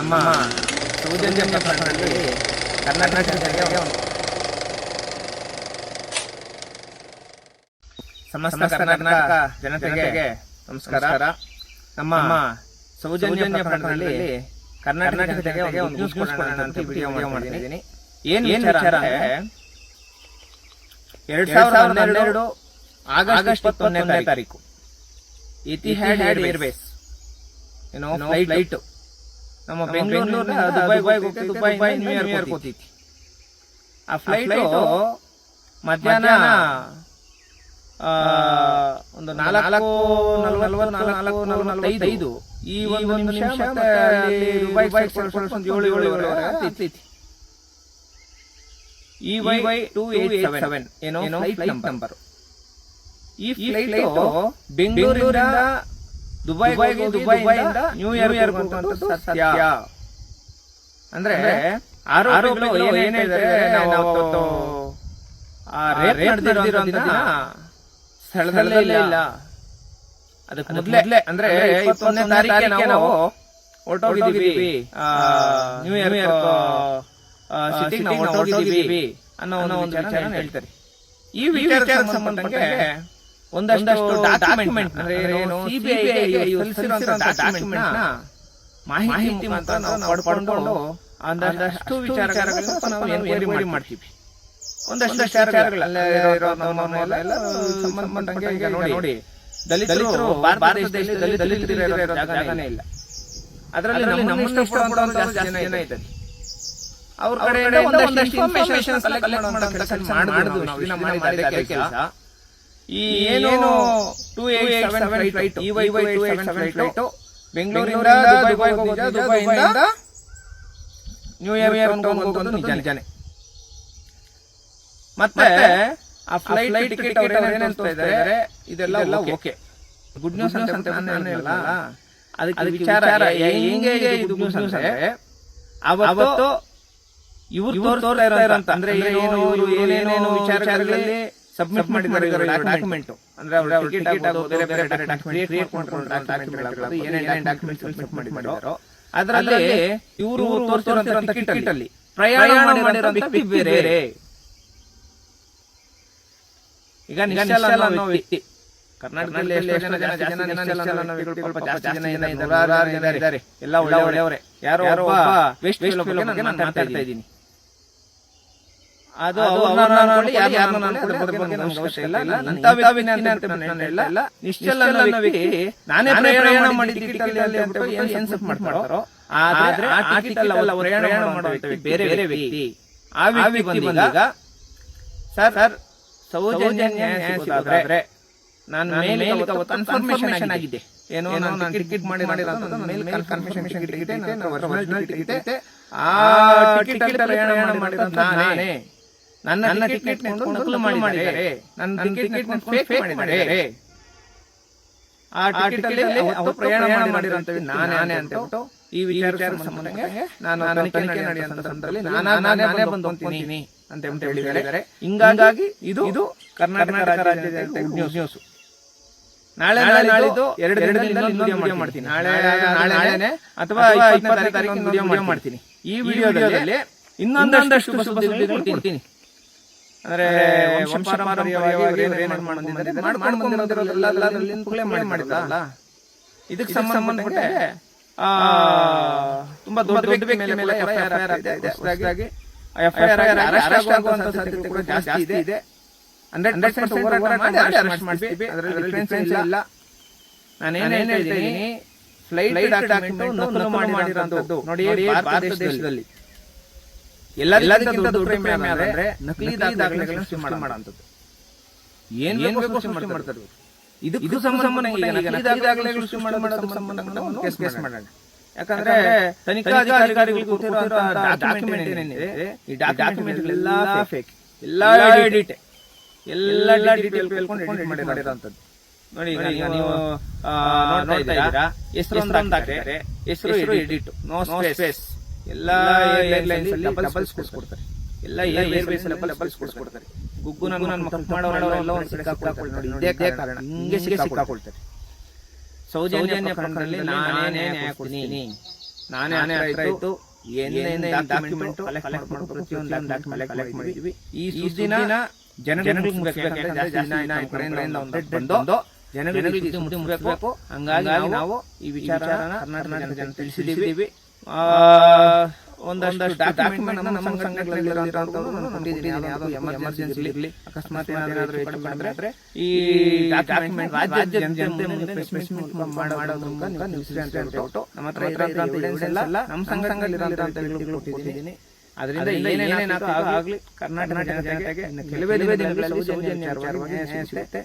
ನಮ್ಮ ಸೌಜನ್ಯ ಪ್ರಕರಣದಲ್ಲಿ ಕರ್ನಾಟಕ ಸಮಸ್ತ ಕರ್ನಾಟಕ ಜನತೆಗೆ ನಮಸ್ಕಾರ. ನಮ್ಮ ಸೌಜನ್ಯ ಪ್ರಕರಣದಲ್ಲಿ ಕರ್ನಾಟಕ ಜನತೆಗೆ ಒಂದು ನ್ಯೂಸ್ ಕೊಡೋಣ ಅಂತ ವಿಡಿಯೋ ಮಾಡಿದ್ದೀನಿ ಏನು ವಿಚಾರ ಅಂದ್ರೆ ಎರಡ್ ಸಾವಿರದ ಹನ್ನೆರಡು ಆಗಸ್ಟ್ ಇಪ್ಪತ್ತೊಂದನೇ ತಾರೀಕು. ಇತಿಹಾಡ್ ಏರ್ಬೇಸ್ ಏನೋ ಫ್ಲೈಟ್ ನಮ್ಮ ಬೆಂಗಳೂರಿನಿಂದ ದುಬೈಗೆ ಹೋಗ್ತಿ ದುಬೈ ನ್ಯೂ ಇಯರ್ಕ್ ಹೋಗ್ತೈತಿ ಆ ಫ್ಲೈಟ್ ಮಧ್ಯಾಹ್ನ ಒಂದು ನಾಲ್ಕು ನಲವತ್ತು ನಾಲ್ಕು ನಲವತ್ತೈದು. ಈ ಒಂದು ನಿಮಿಷ ಮತ್ತೆ ದುಬೈ ಒಂದು ಏಳು ಏಳು ಆಗ್ತೈತಿ E Y Y two eight seven ಏನೋ ಫ್ಲೈಟ್ ನಂಬರ್ ಈ ಫ್ಲೈಟ್ ಬೆಂಗಳೂರಿಂದ ದುಬೈ ದುಬೈಯಿಂದ ನ್ಯೂ ಇಯರ್ ಇಯರ್ ಸತ್ಯ. ಅಂದ್ರೆ ಆರೋಪಗಳು ಏನಿದೆ ನಾವು ಅವತ್ತು ಆ ರೇಪ್ ನಡೆದಿರೋ ಸ್ಥಳದಲ್ಲೇ ಇಲ್ಲ. ಅದಕ್ಕೆ ಮೊದಲೇ ಅಂದ್ರೆ ಇಪ್ಪತ್ತೊಂದನೇ ತಾರೀಕಿಗೆ ನಾವು ಹೊರಟೋಗಿದ್ದೀವಿ. ನ್ಯೂ ಇಯರ್ ಸಿಟಿಗೆ ನಾವು ಹೊರಟೋಗಿದ್ದೀವಿ ಅನ್ನೋ ಒಂದು ವಿಚಾರ ಹೇಳ್ತಾರೆ ಈ ವಿಚಾರಕ್ಕೆ ಸಂಬಂಧಪಟ್ಟಂಗೆ ಒಂದಷ್ಟು ಡಾಕ್ಯುಮೆಂಟ್ ಮಾಹಿತಿ ಪಡ್ಕೊಂಡು ಒಂದಷ್ಟು ವಿಚಾರಗಳನ್ನ ಮಾಡ್ತೀವಿ. ಒಂದಷ್ಟು ನೋಡಿ. ದಲಿತರು ಭಾರತ ದೇಶದಲ್ಲಿ ದಲಿತರು ಇರೋ ಜಾಗನೇ ಇಲ್ಲ. ಅದರಲ್ಲಿ ನಮ್ಮನ್ನ ಇಷ್ಟಪಡೋರು ಜಾಸ್ತಿ ಜನ ಇದ್ದಾರೆ. ಅವ್ರ ಕಡೆ ಒಂದಷ್ಟು ಇನ್ಫಾರ್ಮೇಶನ್ ಕಲೆಕ್ಟ್ ಮಾಡೋ ಕೆಲಸ ಮಾಡಿದ್ವಿ ನಾವು. ಇಷ್ಟು ದಿನ ಮಾಡಿದ ಕೆಲಸ ಈ ಏನು two eight seven flight E Y Y two eight seven flight ಬೆಂಗಳೂರಿಂದ ದುಬೈಗೆ ಹೋಗೋದು ದುಬೈಯಿಂದ ಹೋಗೋದು ನಿಜ ನಿಜಾನೆ. ಮತ್ತೆ ಆ ಫ್ಲೈಟ್ ಟಿಕೆಟ್ ಅವ್ರು ಏನೇನು ಅಂತ ಇದ್ದಾರೆ ಇದೆಲ್ಲ ಓಕೆ ಗುಡ್ ನ್ಯೂಸ್ ಅಂತ ನಾನು ಹೇಳಲ್ಲ ಅದಕ್ಕೆ ವಿಚಾರ ಹೆಂಗೆ ಇದು ಗುಡ್ ನ್ಯೂಸ್ ಅಂದ್ರೆ? ಅವತ್ತು ಇವ್ರು ತೋರ್ತಾ ಇರೋಂತ ಅಂದ್ರೆ ಏನು ಏನೇನೇನು ವಿಚಾರಗಳಲ್ಲಿ ಸಬ್ಮಿಟ್ ಮಾಡಿದ್ದಾರೆ ಡಾಕ್ಯುಮೆಂಟ್ ಅಂದ್ರೆ ಅವರು ಟಿಕೆಟ್ ಬೇರೆ ಬೇರೆ ಡಾಕ್ಯುಮೆಂಟ್ ಕ್ರಿಯೇಟ್ ಮಾಡ್ಕೊಂಡು ಡಾಕ್ಯುಮೆಂಟ್ ಏನೇನು ಡಾಕ್ಯುಮೆಂಟ್ ಸಬ್ಮಿಟ್ ಮಾಡಿದ್ದಾರೋ ಅದರಲ್ಲಿ ಇವರು ತೋರಿಸಿರುವಂತ ಟಿಕೆಟ್ ಅಲ್ಲಿ ಪ್ರಯಾಣ ಮಾಡಿರೋ ವ್ಯಕ್ತಿ ಬೇರೆ. ಈಗ ನಿಶ್ಚಲ ಅನ್ನೋ ವ್ಯಕ್ತಿ. ಕರ್ನಾಟಕದಲ್ಲಿ ಎಷ್ಟು ಜನ ಜಾಸ್ತಿ ಜನ ನಿಶ್ಚಲ ಅನ್ನೋ ವ್ಯಕ್ತಿಗಳು ಸ್ವಲ್ಪ ಜಾಸ್ತಿ ಜನ ನೂರಾರು ಇದ್ದಾರೆ. ಎಲ್ಲ ಒಳ್ಳೆ ಒಳ್ಳೆಯವರೇ. ಯಾರೋ ಯಾರು ವೆಸ್ಟ್ ಬಗ್ಗೆ ನಾನು ಮಾತಾಡ್ತಾ ಇದ್ದೀನಿ. ಅದು ನಾನು ಪ್ರಯಾಣ ಟಿಕೆಟ್ ಅಲ್ಲಿ ಅಂದ್ಬಿಟ್ಟು ಏನ್ ಏನ್ ಮಾಡ್ತಾರೋ ಆದ್ರೆ ಆ ಟಿಕೆಟ್ ಅಲ್ಲಿ ಪ್ರಯಾಣ ಮಾಡೋ ವ್ಯಕ್ತಿ ಬೇರೆ ಬೇರೆ ವ್ಯಕ್ತಿ. ಆ ವ್ಯಕ್ತಿ ಬಂದಾಗ ಸರ್ ಸರ್ ಸೌಜನ್ಯ ನ್ಯಾಯ ಸಿಗೋದಾದ್ರೆ ನಾನು ಮೇಲೆ ಕನ್ಫರ್ಮೇಶನ್ ಆಗಿದೆ. ಏನೋ ನಾನು ಟಿಕೆಟ್ ಮಾಡಿ ಮಾಡಿರೋದು ನನ್ನ ಮೇಲೆ ಕನ್ಫರ್ಮೇಶನ್ ಟಿಕೆಟ್ ಒರಿಜಿನಲ್ ಟಿಕೆಟ್ ಆ ಟಿಕೆಟ್ ಪ್ರಯಾಣ ಮಾಡಿದ ನಾನೇ ನನ್ನ ಟಿಕೆಟ್ ನಕಲು ಮಾಡಿದ್ದಾರೆ. ನನ್ನ ಟಿಕೆಟ್ ಫೇಕ್ ಮಾಡಿದ್ದಾರೆ. ಆ ಟಿಕೆಟ್ ಅಲ್ಲಿ ಅವತ್ತು ಪ್ರಯಾಣ ಮಾಡಿರೋಂತ ನಾನೇ ಅಂತ ಹೇಳ್ಬಿಟ್ಟು ಈ ವಿಚಾರ ಸಂಬಂಧಕ್ಕೆ ನಾನು ತನಿಖೆ ನಡೆಯುವಂತ ಸಂದರ್ಭದಲ್ಲಿ ನಾನು ನಾನೇ ಬಂದು ಹೋಗ್ತೀನಿ ಅಂತ ಹೇಳಿದ್ದಾರೆ. ಹಿಂಗಾಗಿ ಇದು ಇದು ಕರ್ನಾಟಕ ರಾಜ್ಯದ ನ್ಯೂಸ್ ನಾಳೆ ನಾಳೆ ನಾಳಿದ್ದು ಎರಡು ಎರಡು ದಿನದಲ್ಲಿ ವಿಡಿಯೋ ಮಾಡ್ತೀನಿ. ನಾಳೆ ನಾಳೆ ನಾಳೆನೆ ಅಥವಾ ಇಪ್ಪತ್ತನೇ ತಾರೀಕು ವಿಡಿಯೋ ಮಾಡ್ತೀನಿ. ಈ ವಿಡಿಯೋದಲ್ಲಿ ಇನ್ನೊಂದಷ್ಟು ಸುದ್ದಿಗಳು ಕೊಡ್ತೀನಿ. ಅಂದ್ರೆ ಇದಕ್ಕೆ ಸಂಬಂಧಪಟ್ಟ ಆ ತುಂಬಾ ದೊಡ್ಡ ದೊಡ್ಡ ವ್ಯಕ್ತಿ ಮೇಲೆ ಅರೆಸ್ಟ್ ಆಗುವಂತ ಸಾಧ್ಯತೆ ಕೂಡ ಜಾಸ್ತಿ ಇದೆ. ಹಂಡ್ರೆಡ್ ಪರ್ಸೆಂಟ್ ಹೋರಾಟ ಮಾಡಿ ಅರೆಸ್ಟ್ ಮಾಡ್ತೀವಿ ಅದರಲ್ಲಿ ಡಿಫ್ರೆನ್ಸ್ ಇಲ್ಲ. ನಾನೇನು ಹೇಳ್ತಾ ಇದ್ದೀನಿ ಫ್ಲೈಟ್ ಡಾಕ್ಯುಮೆಂಟ್ ನಕಲು ಮಾಡಿರೋದು ನೋಡಿ ಭಾರತ ದೇಶದಲ್ಲಿ. ಎಲ್ಲದಕ್ಕಿಂತ ದೊಡ್ಡ ಪ್ರೇಮ ಅಂದ್ರೆ ನಕಲಿ ದಾಖಲೆಗಳನ್ನ ಸೃಷ್ಟಿ ಮಾಡೋಂಥದ್ದು ಏನ್ ಏನ್ ಬೇಕು ಸೃಷ್ಟಿ ಮಾಡ್ತಾರೆ. ಇದು ಇದು ಸಂಬಂಧ ದಾಖಲೆಗಳು ಸೃಷ್ಟಿ ಮಾಡೋದ್ರ ಸಂಬಂಧ ಕೇಸ್ ಕೇಸ್ ಮಾಡೋಣ ಯಾಕಂದ್ರೆ ತನಿಖಾಧಿಕಾರಿಗಳು ಕೊಟ್ಟಿರೋ ಡಾಕ್ಯುಮೆಂಟ್ ಏನೇನಿದೆ ಈ ಡಾಕ್ಯುಮೆಂಟ್ಗಳೆಲ್ಲ ಫೇಕ್ ಎಲ್ಲ ಎಡಿಟ್ ಎಲ್ಲ ಡೀಟೇಲ್ ಕೇಳ್ಕೊಂಡು ಎಡಿಟ್ ಮಾಡಿರೋಂಥದ್ದು. ನೋಡಿ ಈಗ ನೀವು ನೋಡ್ತಾ ಇದ್ದೀರಾ? ಹೆಸರು ಹಾಕ್ತಾರೆ. ಹೆಸರು ಹೆಸರು ಎಡಿಟ್ ನೋ ಸ್ಪೇಸ್ ಎಲ್ಲ ಏರ್ಲೈನ್ಸ್ ಡಬಲ್ ಡಬಲ್ಸ್ ಕೊಡ್ತಾರೆ ಎಲ್ಲ ಏರ್ವೇಸ್ ಡಬಲ್ಸ್ ಕೊಡ್ತಾರೆ ಗುಗ್ಗು ನಾನು ನನ್ನ ಮಕ್ಕಳು ಮಾಡೋರೆಲ್ಲ ಒಂದು ಸಿಕ್ಕಾಕೊಳ್ತಾರೆ ನೋಡಿ ಇದೇ ಕಾರಣ ಹಿಂಗೆ ಸಿಕ್ಕಾಕೊಳ್ತಾರೆ ಸೌಜನ್ಯ ಪ್ರಕರಣದಲ್ಲಿ ನಾನೇ ನ್ಯಾಯ ಕೊಡ್ತೀನಿ ನಾನೇ ಹತ್ರ ಇತ್ತು ಏನೇನೇ ಡಾಕ್ಯುಮೆಂಟ್ ಕಲೆಕ್ಟ್ ಮಾಡ್ಕೊಂಡು ಪ್ರತಿಯೊಂದು ಡಾಕ್ಯುಮೆಂಟ್ ಕಲೆಕ್ಟ್ ಮಾಡಿದ್ವಿ ಈ ಸುದ್ದಿನ ಮುಗಿಸ್ಬೇಕು ಆಯ್ತು update ಬಂದು ಜನಗಳಿಗೆ ಮುಟ್ಬೇಕು ಹಂಗಾಗಿ ನಾವು ಈ ವಿಚಾರನ ಕರ್ನಾಟಕ ಜನ ತಿಳಿಸಿದ್ದೀವಿ ಒಂದಷ್ಟು ಡಾಕ್ಯುಮೆಂಟ್ ನಮ್ಮ ಸಂಘಟನೆಗಳಲ್ಲಿ ಎಮರ್ಜೆನ್ಸಿ ಇರಲಿ ಅಕಸ್ಮಾತ್ ಏನಾದರೂ ಹೆಚ್ಚು ಕಡಿಮೆ ಈ ಡಾಕ್ಯುಮೆಂಟ್ ರಾಜ್ಯ ಜನತೆ ಮಾಡೋದ್ರ ಮೂಲಕ ಅಂತ ಹೇಳ್ಬಿಟ್ಟು ನಮ್ಮ ಹತ್ರ ಇರೋಂಥ ಎವಿಡೆನ್ಸ್ ಎಲ್ಲ ನಮ್ಮ ಸಂಘ ಸಂಘಟನೆಗಳಿರುವಂಥ ವ್ಯಕ್ತಿಗಳು ಕೊಟ್ಟಿದ್ದೀನಿ. ಅದರಿಂದ ಏನೇನಾಗ್ತದೋ ಆಗಲಿ ಕರ್ನಾಟಕ ಜನತೆಗೆ ಇನ್ನು ಕೆಲವೇ ದಿನಗಳಲ್ಲಿ ಸೌಜನ್ಯ ವಿಚಾರವಾಗಿ ಸಿಗುತ್ತೆ.